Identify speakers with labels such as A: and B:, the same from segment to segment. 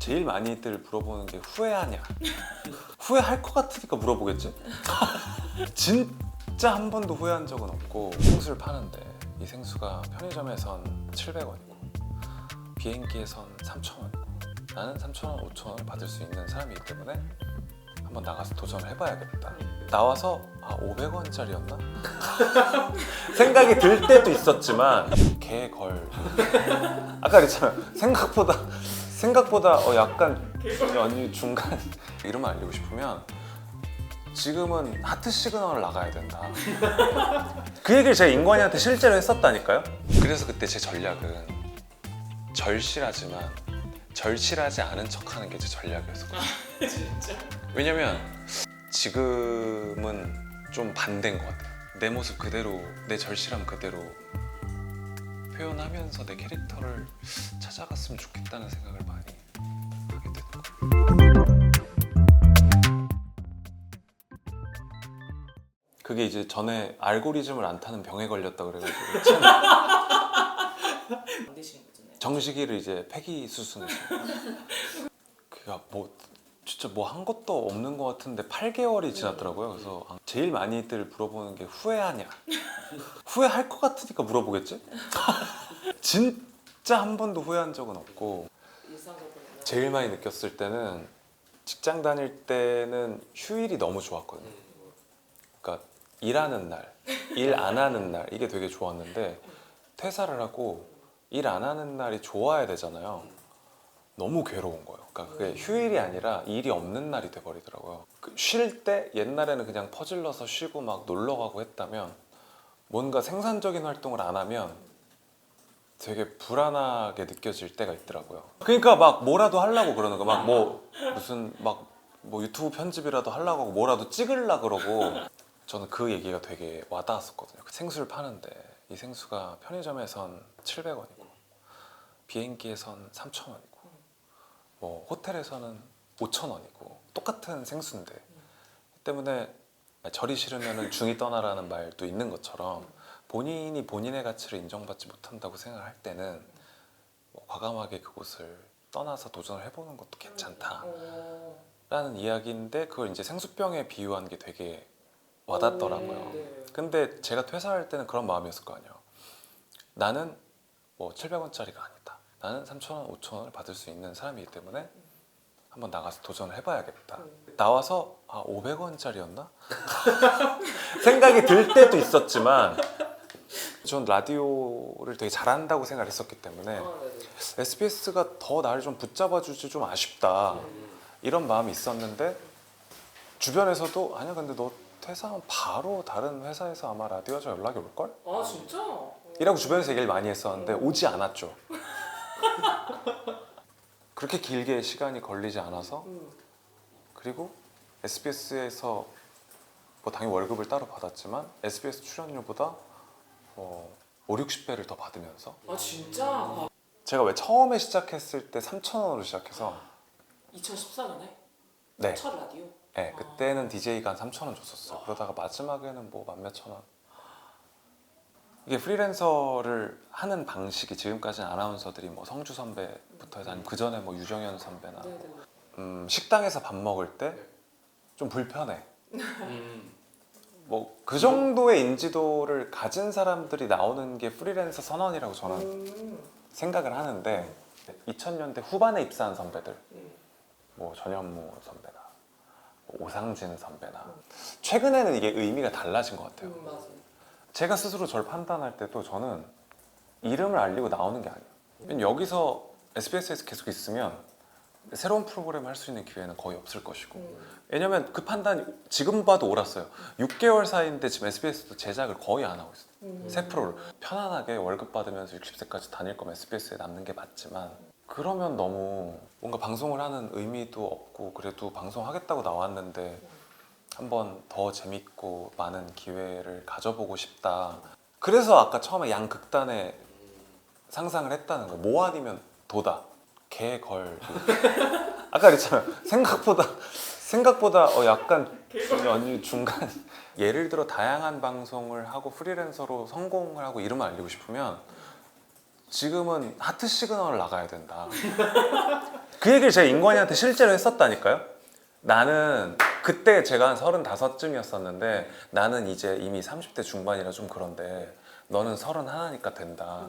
A: 제일 많이들 물어보는 게 후회하냐? 후회할 것 같으니까 물어보겠지? 진짜 한 번도 후회한 적은 없고 생수를 파는데 이 생수가 편의점에선 700원이고 비행기에선 3,000원이고 나는 3,000원, 5,000원을 받을 수 있는 사람이기 때문에 한번 나가서 도전을 해봐야겠다. 나와서 아 500원짜리였나? 생각이 들 때도 있었지만 개걸 아까 그랬잖아 생각보다 생각보다 어 약간 아니 중간 이름을 알리고 싶으면 지금은 하트 시그널을 나가야 된다. 그 얘기를 제가 인권이한테 실제로 했었다니까요. 그래서 그때 제 전략은 절실하지만 절실하지 않은 척하는 게 제 전략이었었거든요.
B: 진짜?
A: 왜냐면 지금은 좀 반대인 것 같아요. 내 모습 그대로, 내 절실함 그대로 표현하면서 내 캐릭터를 찾아갔으면 좋겠다는 생각을 그게 이제 전에 알고리즘을 안 타는 병에 걸렸다 그래가지고 참
B: 안 되시는 거잖아요.
A: 정식이를 이제 폐기 수순이죠. 그가 뭐 진짜 뭐 한 것도 없는 것 같은데 8개월이 지났더라고요. 그래서 아, 제일 많이들 물어보는 게 후회하냐? 후회할 것 같으니까 물어보겠지? 진짜 한 번도 후회한 적은 없고. 제일 많이 느꼈을 때는 직장 다닐 때는 휴일이 너무 좋았거든요. 그러니까 일하는 날, 일 안 하는 날 이게 되게 좋았는데 퇴사를 하고 일 안 하는 날이 좋아야 되잖아요. 너무 괴로운 거예요. 그러니까 그게 휴일이 아니라 일이 없는 날이 돼버리더라고요. 그쉴때 옛날에는 그냥 퍼질러서 쉬고 막 놀러 가고 했다면 뭔가 생산적인 활동을 안 하면 되게 불안하게 느껴질 때가 있더라고요. 그러니까 막 뭐라도 하려고 그러는 거, 막 뭐 무슨 막 뭐 유튜브 편집이라도 하려고 하고 뭐라도 찍으려 그러고 저는 그 얘기가 되게 와닿았었거든요. 그 생수를 파는데 이 생수가 편의점에선 700원이고 비행기에선 3,000원이고 뭐 호텔에서는 5,000원이고 똑같은 생수인데 때문에 절이 싫으면 중이 떠나라는 말도 있는 것처럼 본인이 본인의 가치를 인정받지 못한다고 생각할 때는 뭐 과감하게 그곳을 떠나서 도전을 해보는 것도 괜찮다 라는
B: 어...
A: 이야기인데 그걸 이제 생수병에 비유한 게 되게 와닿더라고요.
B: 음, 네.
A: 근데 제가 퇴사할 때는 그런 마음이었을 거 아니에요. 나는 뭐 700원짜리가 아니다. 나는 3,000원, 5,000원을 받을 수 있는 사람이기 때문에 한번 나가서 도전을 해봐야겠다.
B: 음.
A: 나와서 아 500원짜리였나? 생각이 들 때도 있었지만 전 라디오를 되게 잘한다고 생각했었기 때문에
B: 아.
A: SBS가 더 나를 좀 붙잡아 주지 좀 아쉽다
B: 음.
A: 이런 마음이 있었는데 주변에서도 아니야 근데 너 퇴사하면 바로 다른 회사에서 아마 라디오에서 연락이 올걸?
B: 아 진짜?
A: 이라고 주변에서 얘기를 많이 했었는데 오지 않았죠 그렇게 길게 시간이 걸리지 않아서
B: 음.
A: 그리고 SBS에서 뭐 당연히 월급을 따로 받았지만 SBS 출연료보다 뭐 5, 60배를 더 받으면서
B: 아 진짜? 아,
A: 제가 왜 처음에 시작했을 때 3,000원으로 시작해서
B: 2014년에
A: 네,
B: 첫 라디오.
A: 네 그때는 DJ가 한 3,000원 줬었어요. 그러다가 마지막에는 뭐 만 몇천 원. 이게 프리랜서를 하는 방식이 지금까지 아나운서들이 뭐 성주 선배부터 해서 아니면 그 전에 뭐 유정현 선배나
B: 네네.
A: 음, 식당에서 밥 먹을 때 좀 불편해.
C: 음.
A: 뭐 그 정도의 인지도를 가진 사람들이 나오는 게 프리랜서 선언이라고 저는
B: 음.
A: 생각을 하는데 2000년대 후반에 입사한 선배들
B: 음.
A: 뭐 전현무 선배나 뭐 오상진 선배나 최근에는 이게 의미가 달라진 것 같아요.
B: 음, 맞아요.
A: 제가 스스로 저를 판단할 때도 저는 이름을 알리고 나오는 게 아니에요. 여기서 SBS에서 계속 있으면 새로운 프로그램 할 수 있는 기회는 거의 없을 것이고
B: 음.
A: 왜냐면 그 판단이 지금 봐도 옳았어요. 6개월 사이인데 지금 SBS도 제작을 거의 안 하고 있어요.
B: 음.
A: 새 프로를 편안하게 월급 받으면서 60세까지 다닐 거면 SBS에 남는 게 맞지만 그러면 너무 뭔가 방송을 하는 의미도 없고 그래도 방송하겠다고 나왔는데 한번 더 재밌고 많은 기회를 가져보고 싶다. 그래서 아까 처음에 양극단의 상상을 했다는 거예요. 뭐 아니면 도다. 개, 걸. 아까 그랬잖아요. 생각보다 생각보다 어 약간 아니 중간 예를 들어 다양한 방송을 하고 프리랜서로 성공을 하고 이름을 알리고 싶으면 지금은 하트 시그널을 나가야 된다. 그 얘기를 제가 인권이한테 실제로 했었다니까요. 나는 그때 제가 한 서른다섯쯤이었었는데 나는 이제 이미 30대 중반이라 좀 그런데 너는 서른 하나니까 된다.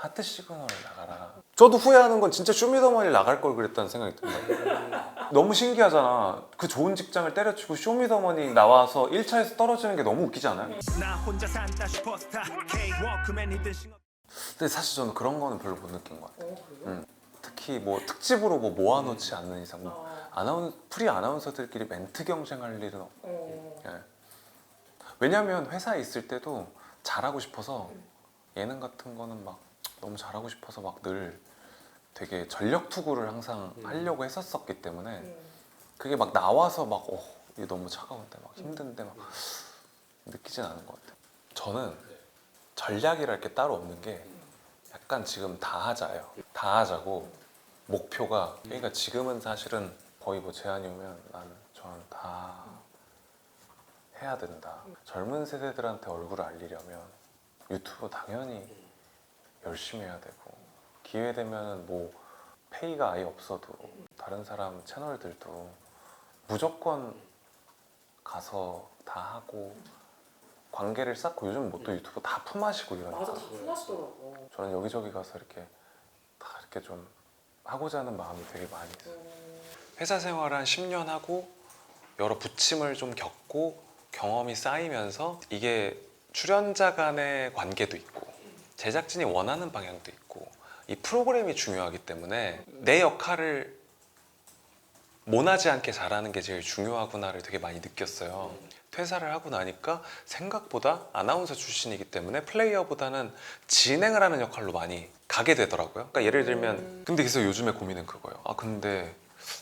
A: 하트 시그널을 나가라. 저도 후회하는 건 진짜 쇼미더머니 나갈 걸 그랬다는 생각이 듭니다. 너무 신기하잖아. 그 좋은 직장을 때려치고 쇼미더머니 나와서 1차에서 떨어지는 게 너무 웃기지 않아요? 근데 사실 저는 그런 거는 별로 못 느낀 것 같아요. 음. 특히 뭐 특집으로 뭐 모아놓지 않는 이상 뭐
B: 어,
A: 아나운 프리 아나운서들끼리 멘트 경쟁할 일은 없.
B: 어,
A: 예. 왜냐하면 회사에 있을 때도 잘하고 싶어서 예능 같은 거는 막 너무 잘하고 싶어서 막 늘 되게 전력 투구를 항상 하려고 했었었기 때문에
B: 음,
A: 그게 막 나와서 막 어, 이게 너무 차가운데 막 힘든데 막 느끼진 않은 것 같아요. 저는 전략이랄 게 따로 없는 게 약간 지금 다 하자예요. 다 하자고 목표가 그러니까 지금은 사실은 거의 뭐 제한이 오면 나는 저는 다 해야 된다. 젊은 세대들한테 얼굴을 알리려면 유튜브 당연히 열심히 해야 되고 기회 되면은 뭐 페이가 아예 없어도 다른 사람 채널들도 무조건 가서 다 하고 관계를 쌓고 요즘 뭐 또 유튜브 다 품하시고 이러니까
B: 맞아 다 풀하시더라고.
A: 저는 여기저기 가서 이렇게 다 이렇게 좀 하고자 하는 마음이 되게 많이 있어요.
B: 음,
A: 회사 생활 한 10년 하고 여러 부침을 좀 겪고 경험이 쌓이면서 이게 출연자 간의 관계도 있고 제작진이 원하는 방향도 있고 이 프로그램이 중요하기 때문에 내 역할을 모나지 않게 잘하는 게 제일 중요하구나를 되게 많이 느꼈어요. 퇴사를 하고 나니까 생각보다 아나운서 출신이기 때문에 플레이어보다는 진행을 하는 역할로 많이 가게 되더라고요. 그러니까 예를 들면 근데 그래서 요즘에 고민은 그거예요. 아 근데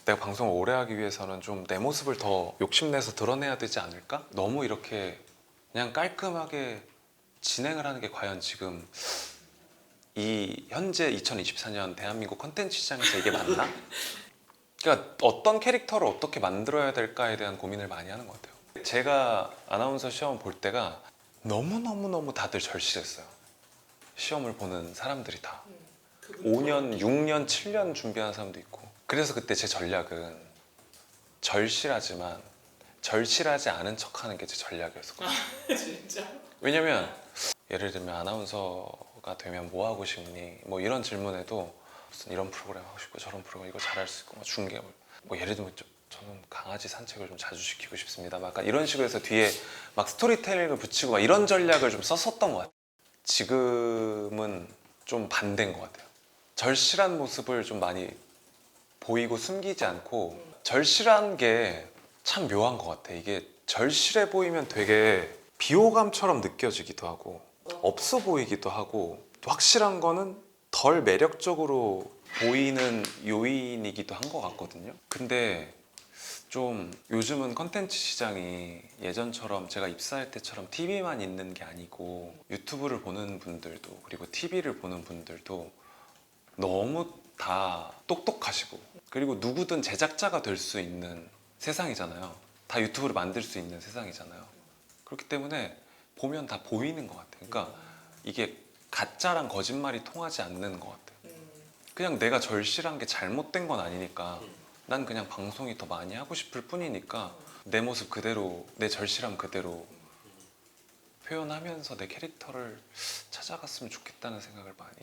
A: 내가 방송을 오래 하기 위해서는 좀 내 모습을 더 욕심내서 드러내야 되지 않을까? 너무 이렇게 그냥 깔끔하게 진행을 하는 게 과연 지금 이 현재 2024년 대한민국 컨텐츠 시장에서 이게 맞나? 그러니까 어떤 캐릭터를 어떻게 만들어야 될까에 대한 고민을 많이 하는 것 같아요. 제가 아나운서 시험 볼 때가 너무너무너무 다들 절실했어요. 시험을 보는 사람들이 다.
B: 그분
A: 5년, 6년, 7년 준비한 사람도 있고. 그래서 그때 제 전략은 절실하지만 절실하지 않은 척 하는 게 제 전략이었었거든요.
B: 진짜?
A: 왜냐면 예를 들면 아나운서가 되면 뭐 하고 싶니? 뭐 이런 질문에도 무슨 이런 프로그램 하고 싶고 저런 프로그램 이거 잘할 수 있고 뭐 중계 뭐, 뭐 예를 들면 저, 저는 강아지 산책을 좀 자주 시키고 싶습니다. 막 이런 식으로 해서 뒤에 막 스토리텔링을 붙이고 막 이런 전략을 좀 썼었던 것 같아요. 지금은 좀 반대인 것 같아요. 절실한 모습을 좀 많이 보이고 숨기지 않고 절실한 게 참 묘한 것 같아. 이게 절실해 보이면 되게 비호감처럼 느껴지기도 하고 없어 보이기도 하고 확실한 거는 덜 매력적으로 보이는 요인이기도 한 것 같거든요. 근데 좀 요즘은 컨텐츠 시장이 예전처럼 제가 입사할 때처럼 TV만 있는 게 아니고 유튜브를 보는 분들도 그리고 TV를 보는 분들도 너무 다 똑똑하시고 그리고 누구든 제작자가 될 수 있는 세상이잖아요. 다 유튜브를 만들 수 있는 세상이잖아요. 그렇기 때문에 보면 다 보이는 것 같아요. 그러니까 이게 가짜랑 거짓말이 통하지 않는 것 같아요.
B: 음,
A: 그냥 내가 절실한 게 잘못된 건 아니니까 난 그냥 방송이 더 많이 하고 싶을 뿐이니까 내 모습 그대로 내 절실함 그대로 표현하면서 내 캐릭터를 찾아갔으면 좋겠다는 생각을 많이